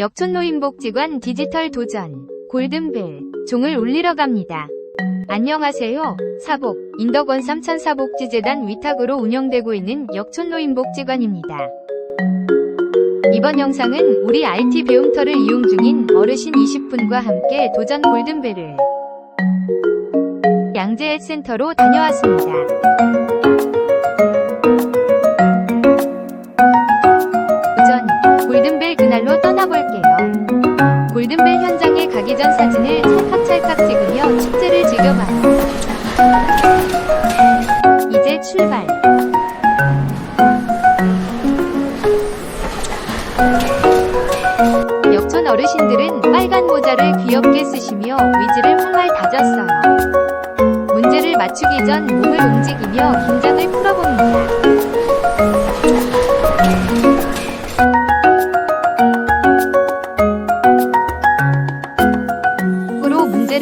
역촌노인복지관 디지털 도전 골든벨 종을 울리러 갑니다. 안녕하세요. 사복 인덕원 삼천사복지재단 위탁으로 운영되고 있는 역촌노인복지관입니다. 이번 영상은 우리 IT 배움터를 이용 중인 어르신 20분과 함께 도전 골든벨을 양재 센터로 다녀왔습니다. 그날로 떠나볼게요. 골든벨 현장에 가기 전 사진을 찰칵찰칵 찍으며 축제를 즐겨봐요. 이제 출발. 역천 어르신들은 빨간 모자를 귀엽게 쓰시며 위지를 활활 다졌어요. 문제를 맞추기 전 몸을 움직이며 긴장을 풀어봅니다.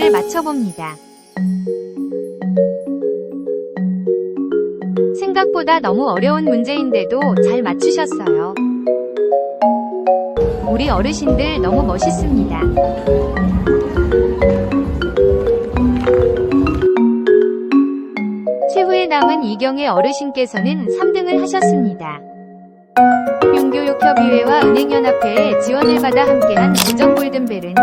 문제를 맞춰봅니다. 생각보다 너무 어려운 문제인데도 잘 맞추셨어요. 우리 어르신들 너무 멋있습니다. 최후에 남은 이경의 어르신께서는 3등을 하셨습니다. 용교육협의회와 은행연합회의 지원을 받아 함께한 우정 골든벨은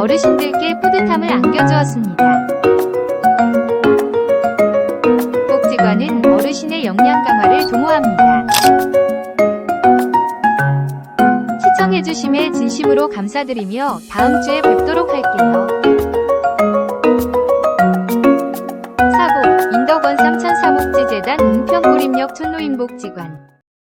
어르신들께 뿌듯함을 안겨주었습니다. 복지관은 어르신의 역량 강화를 도모합니다. 시청해주심에 진심으로 감사드리며 다음 주에 뵙도록 할게요. 사복, 인덕원 삼천사복지재단 은평고림역 촌노인복지관